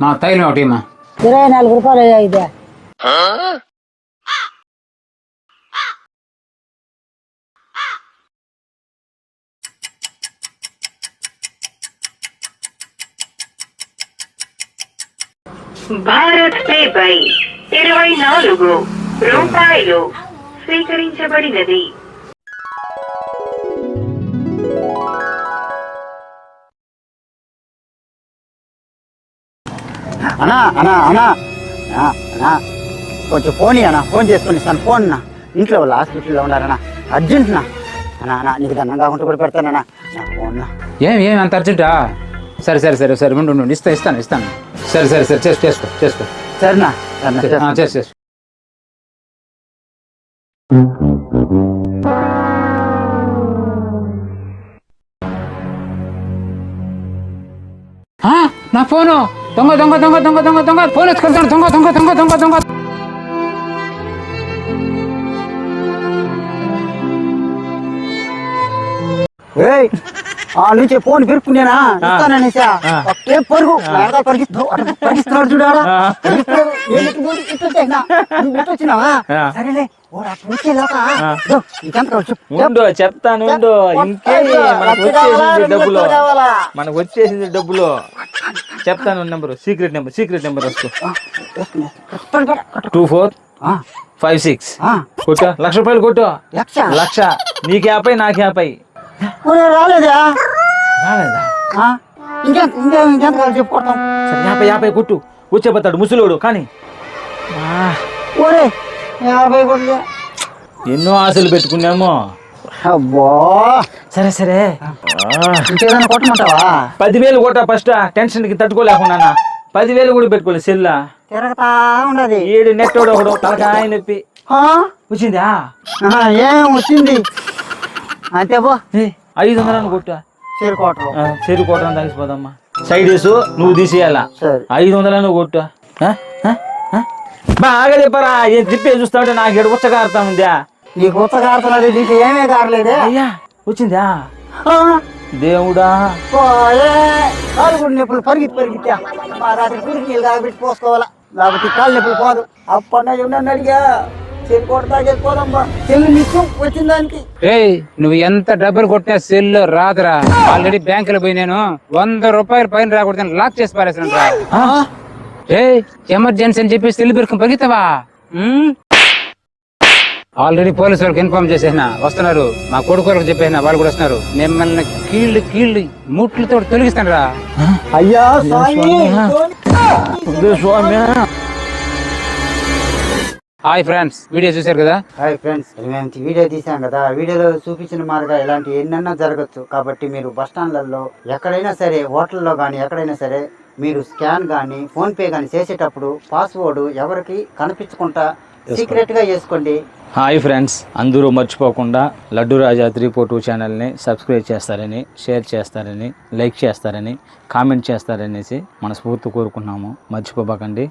మా తైలం ఒకటి మా ఇరవై నాలుగు రూపాయలు ఇదే. భారత్ పే పై ఇరవై నాలుగు రూపాయలు స్వీకరించబడినది. అన్నా అన్నా అన్నా. అన్నా, అన్నా. కొంచెం ఫోన్ అన్న. ఫోన్ చేసుకుని ఇస్తాను ఫోన్ నా ఇంట్లో వాళ్ళు హాస్పిటల్లో ఉన్నారన్నా. అర్జెంట్ నా అన్నా అన్నా నీకు దండం కాకుండా కూడా పెడతానన్నా ఫోన్ ఏం ఏం అంత అర్జెంటా సరే సరే సరే సరే ఉండు ఉండు ఇస్తా ఇస్తాను ఇస్తాను. సరే సరే సరే చేసుకో చేసుకో చేసుకో సరేనా? సరేనా. చేసు చేసు నా ఫోను? దొంగ దొంగ దొంగ దొంగ దొంగ దొంగ ఫోన్ ఎత్తుకెళ్తాను దొంగ దొంగ దొంగ దొంగ దొంగ. ఆ నుంచి ఫోన్ పెరుక్కునేనా ఇస్తాననేసా ఒకే పరుగు? పరిగిస్తున్నాడు పరిగిస్తున్నాడు. వచ్చినావా? సరేలే. ఉండు చెప్తాను ఇంకే మనకు వచ్చేసింది డబ్బులు. మనకు వచ్చేసింది డబ్బులు. చెప్తాను number secret number secret number వస్తు. Two four five six. ఆ, కొట్టు. లక్ష రూపాయలు కొట్టు. లక్ష? లక్ష. నీకు యాభై నాకు యాభై రాలేదా? రాలేదా? చెప్పుకోవటం సరే యాభై యాభై కొట్టు. కూర్చోబోతాడు ముసలోడు కానీ. యాభై ఎన్నో ఆశలు పెట్టుకున్నాము. అబ్బో. సరే సరే. ఆ, ఇంకేదైనా కొట్టమంటావా? పదివేలు కొట్ట ఫస్ట్ టెన్షన్కి తట్టుకోలేకున్నానా పదివేలు కూడా పెట్టుకోలేదు సెల్లా. తిరగతా ఉండదు. ఏడు నెట్టోడు ఒకడు తలకాయ నొప్పి. ఆ? వచ్చిందా? ఆ, ఏం వచ్చింది? అంతే పో. ఏ, ఐదు వందలను కొట్టు. చేరుకోవటం ఆ, చెరుకు కొట్టడం తగ్గిపోదమ్మా సైడ్ వేసు నువ్వు తీసేయాలా? సరే. ఐదు వందలను కొట్టు? బాగా చెప్పరా ఏం తిప్పే చూస్తా ఉంటే నాకు ఎడు ఉచ్చగారుతా ఉందా? నీకు ఉత్తగారుతున్నది నీకు ఏమీ కారలేదే. అయ్యా. వచ్చిందా? దేవుడా. నొప్పులు పరిగెత్తి పరిగెత్తా మా రాత్రి కుడికి నీళ్ళు తాగబెట్టి పోసుకోవాలా. లేకపోతే కాళ్ళు నొప్పులు పోదు. అప్పన్న నన్ను అడిగా? చేరుకోవడం తాగేసుకోదమ్మా చెల్లి నిత్యం వచ్చిన దానికి. ఏయ్ నువ్వు ఎంత డబ్బులు కొట్టినా సెల్ రాదురా. ఆల్రెడీ బ్యాంకులో పోయి నేను వంద రూపాయలు పైన రాకూడదని లాక్ చేసి పారేసాను రా ఎమర్జెన్సీ అని చెప్పి సెల్ పెరుకుని పరిగెత్తావా? ఆల్రెడీ పోలీసు వాళ్ళకి ఇన్ఫార్మ్ చేసేసిన వస్తున్నారు. మా కొడుకు చెప్పేసిన వాళ్ళు కూడా వస్తున్నారు. మిమ్మల్ని కీళ్ళు కీళ్ళు ముట్లతో తొలగిస్తాను రా అయ్యా స్వామి! హాయ్ ఫ్రెండ్స్ వీడియో చూశారు కదా? హాయ్ ఫ్రెండ్స్ మేము ఈ వీడియో తీసాం కదా. వీడియోలో చూపించిన మాదిరిగా ఇలాంటి ఎన్నెన్నో జరగచ్చు. కాబట్టి మీరు బస్ స్టాండ్లలో ఎక్కడైనా సరే హోటల్లో కానీ ఎక్కడైనా సరే మీరు స్కాన్ కానీ ఫోన్ పే కానీ చేసేటప్పుడు పాస్వర్డ్ ఎవరికి కనిపించకుండా సీక్రెట్గా వేసుకోండి హాయ్ ఫ్రెండ్స్ అందరూ మర్చిపోకుండా Laddu Raja three four two ఛానల్ని సబ్స్క్రైబ్ చేస్తారని షేర్ చేస్తారని లైక్ చేస్తారని కామెంట్ చేస్తారనేసి మనస్ఫూర్తి కోరుకున్నాము మర్చిపోబాకండి.